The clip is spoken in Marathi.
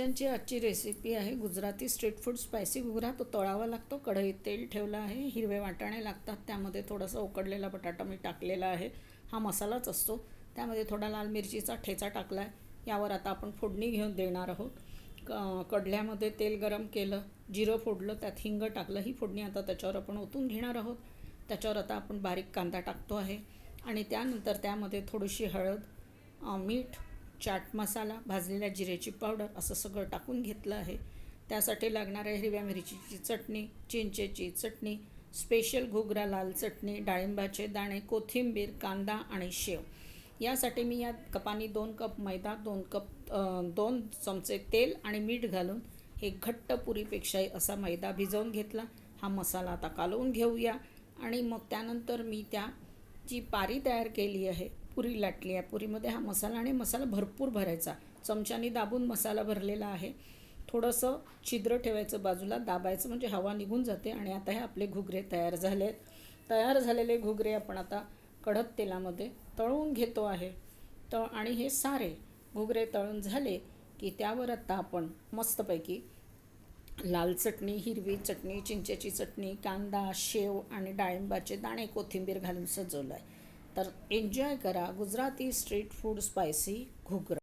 किचनची आजची रेसिपी आहे. Gujarati street food spicy ghughra. तो तळावा लागतो. कढईत तेल ठेवलं आहे. हिरवे वाटाणे लागतात. त्यामध्ये थोडासा उकडलेला बटाटा मी टाकलेला आहे. हा मसालाच असतो. त्यामध्ये थोडा लाल मिरचीचा ठेचा टाकला आहे यावर आता आपण फोडणी घेऊन देणार आहोत. क कढल्यामध्ये तेल गरम केलं. जिरं फोडलं. त्यात हिंग टाकलं. ही फोडणी आता त्याच्यावर आपण ओतून घेणार आहोत. त्याच्यावर आता आपण बारीक कांदा टाकतो आहे. आणि त्यानंतर त्यामध्ये थोडीशी हळद मीठ चाट मसाला भाजलेल्या जिऱ्याची पावडर असं सगळं टाकून घेतलं आहे. त्यासाठी लागणाऱ्या हिरव्या मिरचीची चटणी चिंचेची चटणी स्पेशल घोगरा लाल चटणी डाळिंबाचे दाणे कोथिंबीर कांदा आणि शेव. यासाठी मी या कपानी दोन कप मैदा दोन कप दोन चमचे तेल आणि मीठ घालून एक घट्ट पुरीपेक्षाही असा मैदा भिजवून घेतला. हा मसाला आता कालवून घेऊया. आणि मग त्यानंतर मी त्या जी पारी तयार केली आहे पुरी लाटली आहे. पुरीमध्ये हा मसाला आणि मसाला भरपूर भरायचा. चमच्यानी दाबून मसाला भरलेला आहे. थोडंसं छिद्र ठेवायचं बाजूला दाबायचं म्हणजे हवा निघून जाते आणि आता हे आपले घुगरे तयार झाले आहेत तयार झालेले घुगरे आपण आता कडक तेलामध्ये तळून घेतो आहे. त आणि हे सारे घुगरे तळून झाले की त्यावर आता आपण मस्तपैकी लाल चटणी हिरवी चटणी चिंचेची चटणी कांदा शेव आणि डाळिंबाचे दाणे कोथिंबीर घालून सजवलं आहे. तर एन्जॉय करा Gujarati street food spicy ghughra.